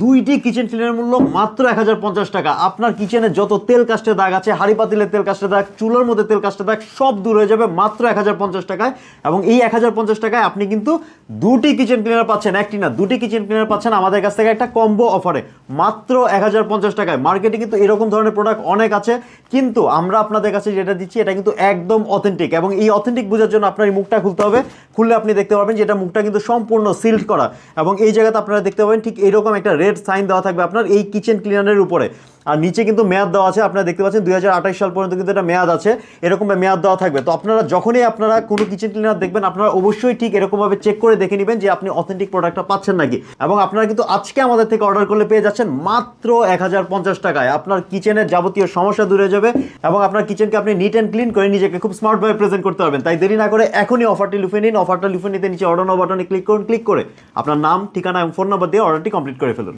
দুইটি kitchen cleaner মূল্য মাত্র এক হাজার পঞ্চাশ টাকা। আপনার কিচেনে যত তেল কাস্টের দাগ আছে হাড়ি পাতিলের তেল কাস্টের দাগ, চুলোর মধ্যে তেল কাস্টের দাগ, সব দূর হয়ে যাবে মাত্র এক হাজার পঞ্চাশ টাকায়। এবং এই এক হাজার পঞ্চাশ টাকায় আপনি কিন্তু দুটি কিচেন ক্লিনার পাচ্ছেন, একটি না, দুটি কিচেন ক্লিনার পাচ্ছেন আমাদের কাছ থেকে একটা কম্বো অফারে মাত্র এক হাজার পঞ্চাশ টাকায়। মার্কেটে কিন্তু এরকম ধরনের প্রোডাক্ট অনেক আছে, কিন্তু আমরা আপনাদের কাছে যেটা দিচ্ছি, এটা কিন্তু একদম অথেন্টিক এবং এই অথেন্টিক বোঝার জন্য আপনার এই মুখটা খুলতে হবে। খুললে আপনি দেখতে পাবেন যে এটা মুখটা কিন্তু সম্পূর্ণ সিল্ড করা। এবং এই জায়গাতে আপনারা দেখতে পাবেন ঠিক এরকম একটা রেড সাইন দেওয়া থাকবে আপনার এই কিচেন ক্লিনারের উপরে। আর নিচে কিন্তু মেয়াদ দেওয়া আছে, আপনারা দেখতে পাচ্ছেন দুই হাজার আঠাশ সাল পর্যন্ত কিন্তু এটা মেয়াদ আছে এরকম মেয়াদ দেওয়া থাকবে। তো আপনারা যখনই আপনারা কোনো কিচেন ক্লিনার দেখবেন, আপনারা অবশ্যই ঠিক এরকমভাবে চেক করে দেখে নেবেন যে আপনি অথেন্টিক প্রোডাক্টটা পাচ্ছেন নাকি। এবং আপনারা কিন্তু আজকে আমাদের থেকে অর্ডার করলে পেয়ে যাচ্ছেন মাত্র এক হাজার পঞ্চাশ টাকায়। আপনার কিচেনের যাবতীয় সমস্যা দূরে যাবে এবং আপনার কিচেনকে আপনি নিট অ্যান্ড ক্লিন করে নিজেকে খুব স্মার্টভাবে প্রেজেন্ট করতে পারবেন। তাই দেরি না করে এখনই অফারটি লুফে নিন। অফারটা লুফে নিতে নিচে অর্ডার বাটনে ক্লিক করুন ক্লিক করে আপনার নাম, ঠিকানা এবং ফোন নাম্বার দিয়ে অর্ডারটি কমপ্লিট করে ফেলুন।